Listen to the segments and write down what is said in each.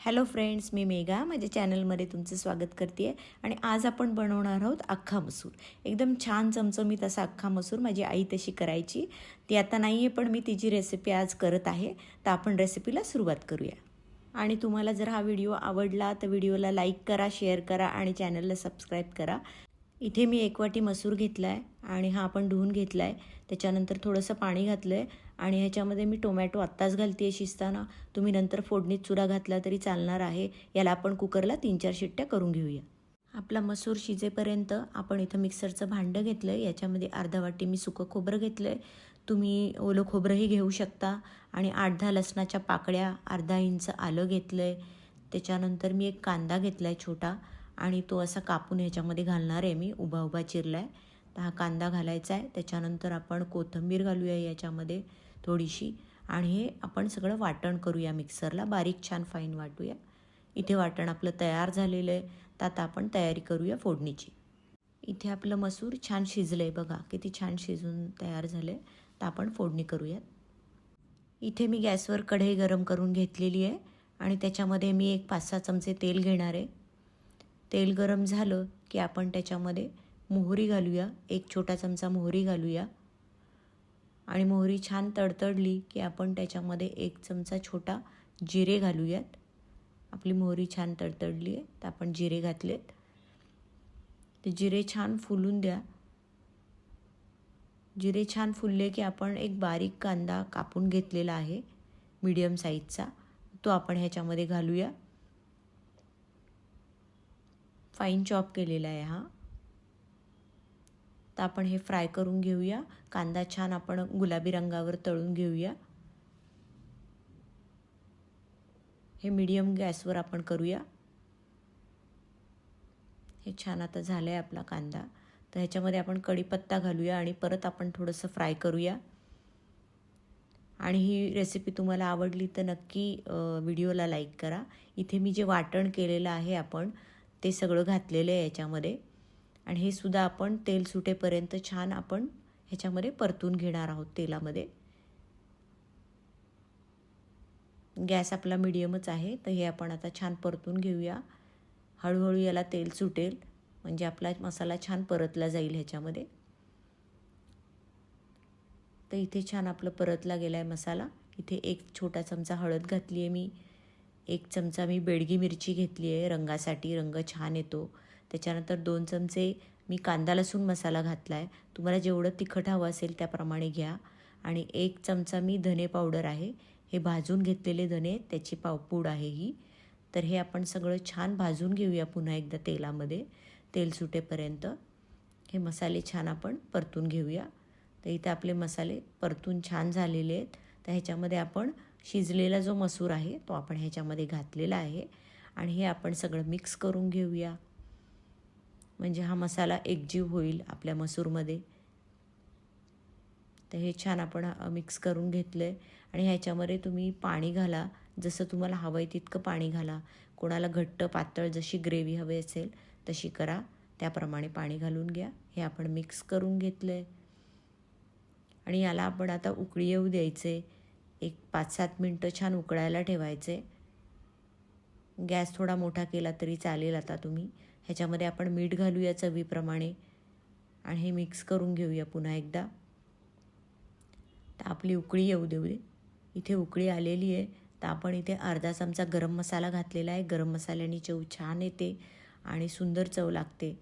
Hello friends मी मेघा. माझ्या चॅनलमध्ये तुमचं स्वागत करते आहे. आणि आज आपण बनवणार आहोत अख्खा मसूर. एकदम छान चमचमीत असा अख्खा मसूर माझी आई तशी करायची. ती आता नाही आहे पण मी तिची रेसिपी आज करत आहे. तर आपण रेसिपीला सुरुवात करूया. आणि तुम्हाला जर हा व्हिडिओ आवडला तर व्हिडिओला लाईक करा शेअर करा आणि चॅनलला सबस्क्राईब करा. इथे मी एक वाटी मसूर घेतला आहे आणि हा आपण धुवून घेतला आहे त्याच्यानंतर थोडंसं पाणी घातलं आहे आणि ह्याच्यामध्ये मी टोमॅटो आत्ताच घालते आहे शिजताना. तुम्ही नंतर फोडणीत चुरा घातला तरी चालणार आहे. याला आपण कुकरला तीन चार शिट्ट्या करून घेऊया. आपला मसूर शिजेपर्यंत आपण इथं मिक्सरचं भांडं घेतलं आहे याच्यामध्ये अर्धा वाटी मी सुकं खोबरं घेतलं आहे तुम्ही ओलं खोबरंही घेऊ शकता आणि आठ दहा लसणाच्या पाकळ्या अर्धा इंच आलं घेतलं आहे त्याच्यानंतर मी एक कांदा घेतला आहे छोटा. आणि तो असा कापून ह्याच्यामध्ये घालणार आहे. मी उभा उभा चिरला आहे तर हा कांदा घालायचा आहे. त्याच्यानंतर आपण कोथिंबीर घालूया याच्यामध्ये थोडीशी. आणि हे आपण सगळं वाटण करूया मिक्सरला. बारीक छान फाईन वाटूया. इथे वाटण आपलं तयार झालेलं आहे. तर आता आपण तयारी करूया फोडणीची. इथे आपलं मसूर छान शिजलं आहे बघा. किती छान शिजून तयार झालं आहे तर आपण फोडणी करूयात. इथे मी गॅसवर कढई गरम करून घेतलेली आहे. आणि त्याच्यामध्ये मी एक पाच सहा चमचे तेल घेणार आहे. तेल गरम झालं की आपण त्याच्यामध्ये मोहरी घालूया. एक छोटा चमचा मोहरी घालूया. आणि मोहरी छान तडतडली की आपण त्याच्यामध्ये एक चमचा छोटा जिरे घालूयात. आपली मोहरी छान तडतडली आहे तर आपण जिरे घातलेत. ते जिरे छान फुलून द्या. जिरे छान फुलले की आपण एक बारीक कांदा कापून घेतलेला आहे मीडियम साईजचा. तो आपण ह्याच्यामध्ये घालूया. फाईन चॉप केलेला आहे हा. तर आपण हे फ्राय करून घेऊया. कांदा छान आपण गुलाबी रंगावर तळून घेऊया. हे मीडियम गॅसवर आपण करूया. हे छान आता झालं आहे आपला कांदा. तर ह्याच्यामध्ये आपण कढीपत्ता घालूया आणि परत आपण थोडंसं फ्राय करूया. आणि ही रेसिपी तुम्हाला आवडली तर नक्की व्हिडिओला लाईक करा. इथे मी जे वाटण केलेलं आहे आपण ते सगळं घातलेलं आहे याच्यामध्ये. आणि हे सुद्धा आपण तेल सुटेपर्यंत छान आपण ह्याच्यामध्ये परतून घेणार आहोत तेलामध्ये. गॅस आपला मिडियमच आहे तर हे आपण आता छान परतून घेऊया. हळूहळू याला तेल सुटेल म्हणजे आपला मसाला छान परतला जाईल ह्याच्यामध्ये. तर इथे छान आपलं परतला गेला आहे मसाला. इथे एक छोटा चमचा हळद घातली आहे मी. एक चमचा मी बेडगी मिरची घेतली आहे रंगासाठी रंग छान येतो. त्याच्यानंतर दोन चमचे मी कांदा लसूण मसाला घातला आहे तुम्हाला जेवढं तिखट हवं असेल त्याप्रमाणे घ्या. आणि एक चमचा मी धने पावडर आहे. हे भाजून घेतलेले धने त्याची पावपूड आहे ही. तर हे आपण सगळं छान भाजून घेऊया पुन्हा एकदा तेलामध्ये तेल सुटेपर्यंत. हे मसाले छान आपण परतून घेऊया. तर इथे आपले मसाले परतून छान झालेले आहेत. तर ह्याच्यामध्ये आपण शिजलेला जो मसूर आहे तो आपण ह्याच्यामध्ये घातलेला आहे. आणि हे आपण सगळं मिक्स करून घेऊया. म्हणजे हा मसाला एकजीव होईल आपल्या मसूरमध्ये. तर हे छान आपण मिक्स करून घेतलं आहे आणि ह्याच्यामध्ये तुम्ही पाणी घाला. जसं तुम्हाला हवं आहे तितकं पाणी घाला. कोणाला घट्ट पातळ जशी ग्रेव्ही हवी असेल तशी करा. त्याप्रमाणे पाणी घालून घ्या. हे आपण मिक्स करून घेतलं आहे आणि याला आपण आता उकळी येऊ द्यायचे. एक पाच सात मिनटं छान उकळायला ठेवायचे. गॅस थोडा मोठा केला तरी चालेल आता तुम्ही. ह्याच्यामध्ये आपण मीठ घालूया चवीप्रमाणे. आणि हे मिक्स करून घेऊया पुन्हा एकदा. तर आपली उकळी येऊ देऊ. दे इथे उकळी आलेली आहे. तर आपण इथे अर्धा चमचा गरम मसाला घातलेला आहे. गरम मसाल्याने चव छान येते आणि सुंदर चव लागते.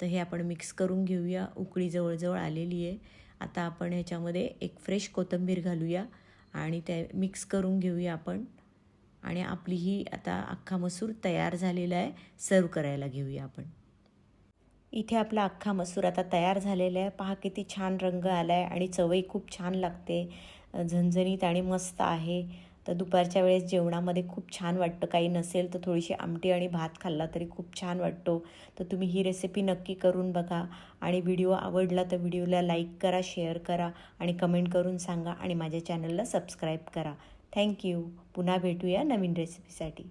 तर हे आपण मिक्स करून घेऊया. उकळी जवळजवळ आलेली आहे. आता आपण ह्याच्यामध्ये एक फ्रेश कोथिंबीर घालूया. आणि ते मिक्स करून घेऊया आपण. आणि आपली ही आता अख्खा मसूर तयार झालेला आहे सर्व करायला घेऊया आपण. इथे आपला अख्खा मसूर आता तयार झालेला आहे. पहा किती छान रंग आला आहे आणि चवही खूप छान लागते. झणझणीत आणि मस्त आहे. तर दुपारच्या वेळेस जेवणामध्ये खूप छान वाटतं. काही नसेल तर थोडीशी आमटी आणि भात खाल्ला तरी खूप छान वाटतो. तर तुम्ही ही रेसिपी नक्की करून बघा आणि व्हिडिओ आवडला तर व्हिडिओला लाईक करा शेअर करा आणि कमेंट करून सांगा आणि माझ्या चॅनलला सबस्क्राईब करा. थँक्यू पुन्हा भेटूया नवीन रेसिपीसाठी